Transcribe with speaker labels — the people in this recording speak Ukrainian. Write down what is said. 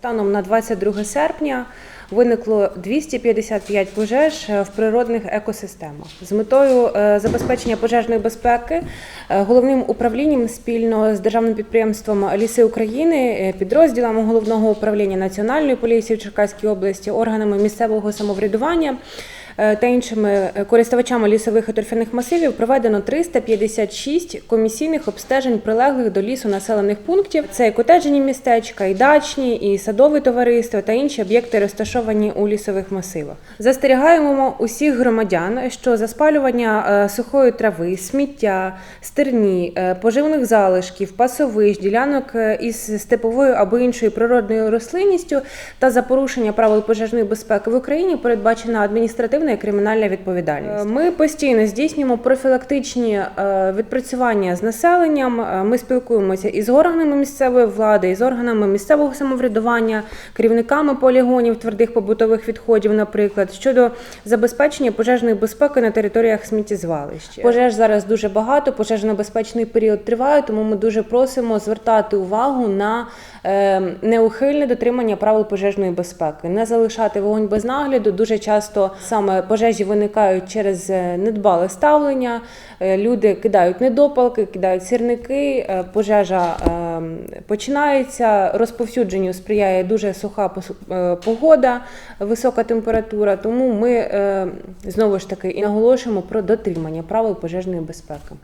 Speaker 1: Станом на 22 серпня виникло 255 пожеж е, в природних екосистемах. З метою е, забезпечення пожежної безпеки е, головним управлінням спільно з державним підприємством Ліси України, підрозділами головного управління Національної поліції в Черкаській області, органами місцевого самоврядування. Е, Та іншими е, користувачами лісових і торфяних масивів проведено 356 комісійних обстежень прилеглих до лісу населених пунктів. Це і котеджені містечка, і дачні, і садові товариства та інші об'єкти, розташовані у лісових масивах. Застерігаємо усіх громадян, що за спалювання е, сухої трави, сміття, стерні, поживних залишків, пасовищ, ділянок із степовою або іншою природною рослинністю та за порушення правил пожежної безпеки в Україні передбачена адміністративна і кримінальна відповідальність. Е, Ми постійно здійснюємо профілактичні е, відпрацювання з населенням. Е, Ми спілкуємося із органами місцевої влади, із органами місцевого самоврядування, керівниками полігонів твердих побутових відходів, наприклад, щодо забезпечення пожежної безпеки на територіях сміттєзвалищ. Пожеж зараз дуже багато, пожежно-безпечний період триває, тому ми дуже просимо звертати увагу на неухильне дотримання правил пожежної безпеки, не залишати вогонь без нагляду. Дуже часто саме пожежі виникають через е, недбале ставлення. Е, Люди кидають недопалки, кидають сірники. е, Пожежа е, починається. Розповсюдженню сприяє дуже суха е, погода, висока температура. Тому ми е, знову ж таки і наголошуємо про дотримання правил пожежної безпеки.